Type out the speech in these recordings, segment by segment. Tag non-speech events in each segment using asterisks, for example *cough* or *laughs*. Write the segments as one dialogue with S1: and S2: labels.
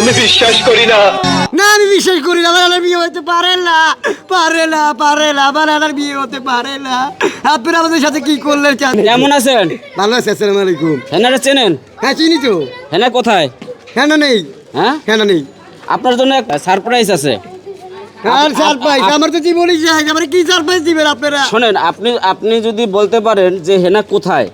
S1: আমি বিশ্বাস করি না।
S2: না আমি বিশ্বাস করি না আমার এনার বিয়ে হতে পারে না। পারে না পারে না আমার এনার বিয়ে হতে পারে না। আপনারা আমাদের সাথে কি করলেন চান
S3: কেমন আছেন?
S2: ভালো আছে আসসালামু আলাইকুম।
S3: হেনারে চেনেন?
S2: হ্যাঁ চিনি তো।
S3: হেনা কোথায়?
S2: হ্যাঁ না নেই।
S3: হ্যাঁ?
S2: হ্যাঁ না নেই।
S3: আপনার জন্য একটা সারপ্রাইজ আছে।
S2: আর সারপ্রাইজ আমার তো জীবনই শেষ আমার কি সারপ্রাইজ দিবেন আপনারা?
S3: শোনেন আপনি আপনি যদি বলতে পারেন যে হেনা কোথায়?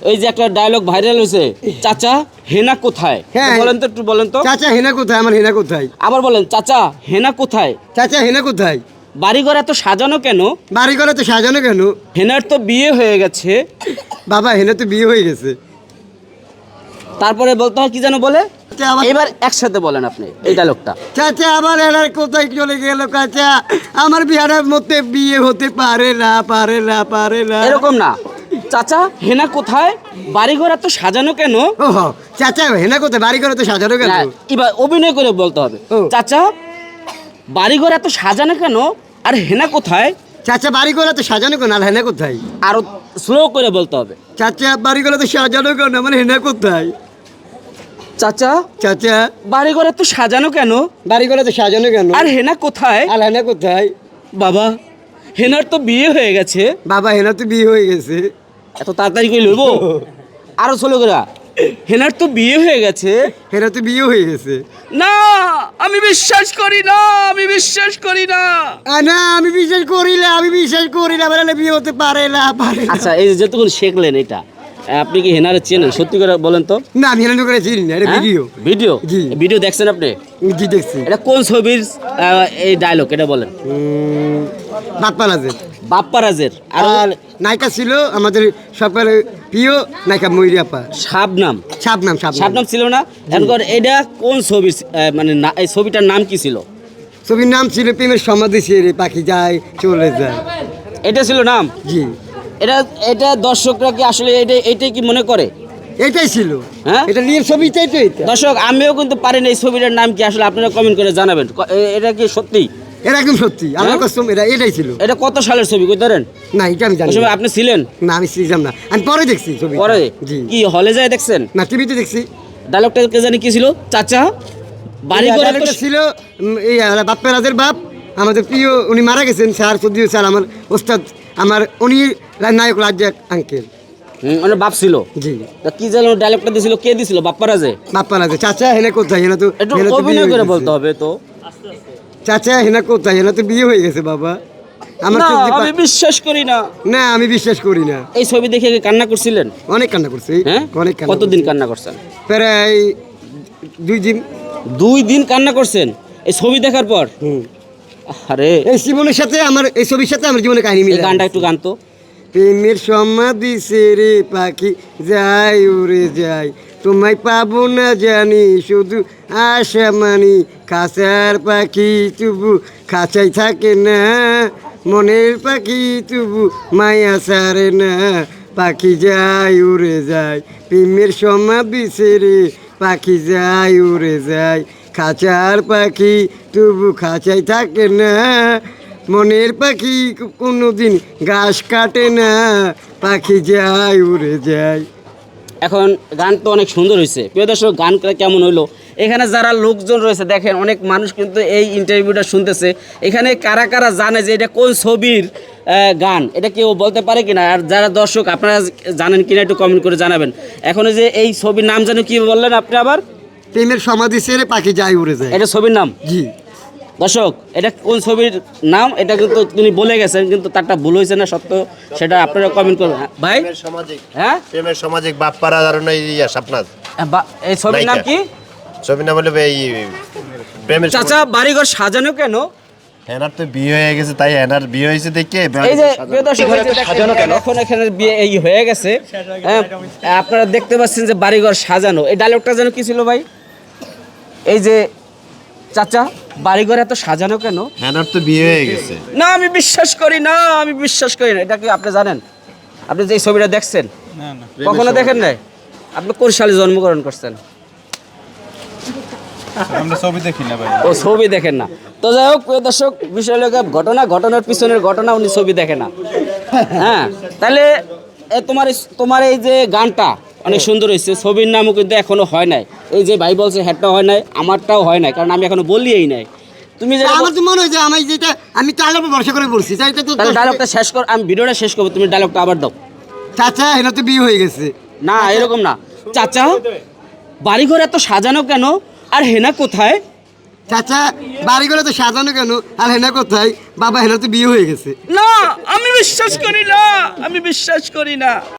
S3: এই যে একটা ডায়লগ ভাইরাল হয়েছে চাচা হেনা কোথায়?
S2: হ্যাঁ।
S3: বলেন তো একটু বলেন তো।
S2: চাচা হেনা কোথায়? আমার হেনা কোথায়?
S3: আবার বলেন চাচা হেনা কোথায়?
S2: চাচা হেনা কোথায়?
S3: বাড়িঘর এত সাজানো কেন?
S2: বাড়ি করে তো সাজানো কেন?
S3: হেনার তো বিয়ে হয়ে গেছে।
S2: বাবা হেনা তো বিয়ে হয়ে গেছে।
S3: তারপরে বলতে হয় কি যেন বলে? এবার একসাথে বলেন আপনি এই ডায়লগটা
S2: চাচা আমার এনার কোথায় চলে গেল চাচা? আমার বিহারের মধ্যে বিয়ে হতে পারে না পারে না পারে না।
S3: এরকম না। চাচা হেনা কোথায়? বাড়িঘর এত সাজানো কেন?
S2: চাচা হেনা কোথায়? বাড়ি করে তো সাজানো কেন?
S3: না, এবার অভিনয় করে বলতে হবে। চাচা বাড়িঘর এত সাজানো কেন? আর হেনা কোথায়?
S2: চাচা বাড়ি করে তো সাজানো কেন? আর হেনা কোথায়?
S3: আরও স্লো করে বলতে হবে।
S2: চাচা বাড়ি করে তো সাজানো কেন? আমার হেনা কোথায়?
S3: চাচা
S2: চাচা।
S3: বাড়িঘর এত সাজানো কেন?
S2: বাড়ি করে তো সাজানো কেন?
S3: আর হেনা কোথায়?
S2: আর হেনা কোথায়?
S3: বাবা হেনার তো বিয়ে হয়ে গেছে।
S2: বাবা হেনার তো বিয়ে হয়ে গেছে।
S3: এত তাড়াতাড়ি করে লইব? *laughs* আরও স্লো করে হেনার তো বিয়ে হয়ে গেছে।
S2: হেনা তো বিয়ে হয়ে গেছে।
S3: না আমি বিশ্বাস করি না আমি বিশ্বাস করি না।
S2: না আমি বিশ্বাস করি না আমি বিশ্বাস করি না হেনা বিয়ে হতে পারে না পারে।
S3: আচ্ছা এই যে যেটুকুন শিখলেন এটা আপনি কি হেনারে চেনেন? সত্যি করে বলেন তো।
S2: না আমি হেনা করে চিনি না এটা
S3: হ্যাঁ?
S2: ভিডিও।
S3: ভিডিও?
S2: জি।
S3: ভিডিও দেখছেন আপনি?
S2: জি দেখছি।
S3: এটা কোন ছবির এই ডায়লগ এটা বলেন।
S2: বাপ্পালাজের
S3: বাপ্পারাজের। আর
S2: নায়িকা ছিল আমাদের সকলের প্রিয় নায়িকা ময়ূরিয়াপা
S3: শাবনাম।
S2: শাবনাম শাবনাম।
S3: শাবনাম ছিল না? এরপর এটা কোন আহ, মানে এই ছবিটার নাম কি ছিল?
S2: ছবির নাম ছিল প্রেমের সমাধি ছেড়ে পাখি যায় চলে যায়।
S3: এটা ছিল নাম?
S2: জি।
S3: এটা এটা দর্শকরা কি আসলে এটা এটাই কি মনে করে?
S2: এটাই ছিল।
S3: হ্যাঁ?
S2: এটা রিয়েল ছবিটাই তো
S3: দর্শক আমিও কিন্তু পারি না এই ছবিটার নাম কি আসলে আপনারা কমেন্ট করে জানাবেন। এটা কি সত্যি?
S2: এটা একদম সত্যি আমার
S3: হ্যাঁ?
S2: কসম এটা এটাই ছিল।
S3: এটা কত সালের ছবি কই ধরেন?
S2: না এটা আমি জানি
S3: আপনি ছিলেন?
S2: না আমি শিখলাম না। আমি পরে দেখছি ছবি
S3: পরে?
S2: জি।
S3: কি হলে যায় দেখছেন?
S2: না টিভিতে দেখছি।
S3: ডায়লগটা কে জানি কি ছিল? চাচা? বাড়ি ঘর
S2: ছিল এই বাপ্পা রাজের বাপ আমাদের প্রিয় উনি মারা গেছেন স্যার সদ্য স্যার আমার ওস্তাদ আমার উনি নায়ক রাজ্জাক আঙ্কেল
S3: হুম, বাপ ছিল?
S2: জি।
S3: কি যেন ডায়লগটা দিছিল কে দিছিল বাপ্পারাজে
S2: বাপ্পা রাজে চাচা হেনা কোথায় হেনা তো
S3: অভিনয় করে বলতে হবে তো।
S2: চাচা হেনা কোথায়? হেনা তো বিয়ে হয়ে গেছে বাবা। আমার
S3: আমি বিশ্বাস করি না।
S2: না আমি বিশ্বাস করি না।
S3: এই ছবি দেখে কান্না করছিলেন?
S2: অনেক কান্না করছি।
S3: হ্যাঁ?
S2: অনেক কান্না
S3: কতদিন কান্না করছেন?
S2: প্রায় দুই দিন।
S3: দুই দিন কান্না করছেন? এই ছবি দেখার পর। আরে।
S2: এই জীবনের সাথে আমার এই ছবির সাথে আমার জীবনের কাহিনী মিলে
S3: গানটা একটু গান তো।
S2: প্রেমের সমাধি সেরে পাখি যাই উড়ে যাই তোমায় পাবো না জানি, শুধু আশা মানি, খাঁচার পাখি তবু খাঁচাই থাকে না, মনের পাখি তবু মায়া সারে না, পাখি যায়, উড়ে যায়, প্রেমের সমাধি সেরে পাখি যায়, উড়ে যায়, খাঁচার পাখি তবু খাঁচাই থাকে না, মনের পাখি কোনোদিন ঘাস কাটে না, পাখি যায়, উড়ে যায়।
S3: এখন গান তো অনেক সুন্দর হয়েছে। প্রিয় দর্শক গানটা কেমন হইল? এখানে যারা লোকজন রয়েছে দেখেন অনেক মানুষ কিন্তু এই ইন্টারভিউটা শুনতেছে। এখানে কারা কারা জানে যে এটা কোন ছবির গান? এটা কেউ বলতে পারে কিনা? আর যারা দর্শক আপনারা জানেন কিনা একটু কমেন্ট করে জানাবেন। এখন ওই যে এই ছবির নাম যেন কি বললেন আপনি আবার?
S2: প্রেমের সমাধি সেরে পাখি যায় উড়ে যায়।
S3: এটা ছবির নাম?
S2: জি।
S3: দর্শক এটা কোন ছবির নাম এটা কিন্তু তিনি বলে গেছেন কিন্তু তারটা ভুল হয়েছে না সত্য সেটা আপনারা কমেন্ট করবেন হ্যাঁ, ভাই?
S4: প্রেমের সামাজিক
S3: হ্যাঁ?
S4: প্রেমের সামাজিক বাপ্পারা ধারণ ইয়া
S3: বা- এই ছবির নাম কি?
S4: ছবি নাম হলো এই প্রেমের
S3: চাচা বাড়িঘর সাজানো কেন?
S4: হেনার তো বিয়ে হয়ে গেছে তাই হেনার বিয়ে হয়েছে দেখে
S3: এই যে প্রিয় দর্শক, যে দেখেন, এখন এখানে বিয়ে এই হয়ে গেছে। হ্যাঁ, আপনারা দেখতে পাচ্ছেন যে বাড়িঘর সাজানো। এই ডায়লগটা যেন কি ছিল ভাই? এই যে চাচা বাড়িঘর এত সাজানো কেন?
S4: হেনার তো বিয়ে হয়ে গেছে।
S3: না আমি বিশ্বাস করি না আমি বিশ্বাস করি না। এটা কি আপনি জানেন? আপনি যে ছবিটা দেখছেন কখনো দেখেন নাই? আপনি কোন সালে জন্মগ্রহণ করছেন?
S5: আমরা ছবি দেখি না ভাই।
S3: ও ছবি দেখেন না। তো যাই হোক প্রিয় দর্শক বিষয় ঘটনা ঘটনার পিছনের ঘটনা উনি ছবি দেখে না। হ্যাঁ তাহলে এ তোমার তোমার এই যে গানটা অনেক সুন্দর হয়েছে। ছবির নামও কিন্তু এখনও হয় নাই। এই যে ভাই বলছে হ্যাটটা হয় নাই আমারটাও হয় নাই কারণ আমি এখনও বলিই নাই। তুমি যেটা
S2: আমার তো মনে হয় যে আমি যেটা আমি উপর ভরসা করে বলছি তাই এটা তো
S3: তাহলে ডায়লগটা শেষ কর আমি ভিডিওটা শেষ করব তুমি ডায়লগটা আবার দাও।
S2: চাচা এটা তো বিয়ে হয়ে গেছে।
S3: না এরকম না। চাচা বাড়িঘর এত সাজানো কেন? আর হেনা কোথায়?
S2: চাচা বাড়ি করে তো সাজানো কেন? আর হেনা কোথায়? বাবা হেনা তো বিয়ে হয়ে গেছে।
S3: না আমি বিশ্বাস করি না আমি বিশ্বাস করি না।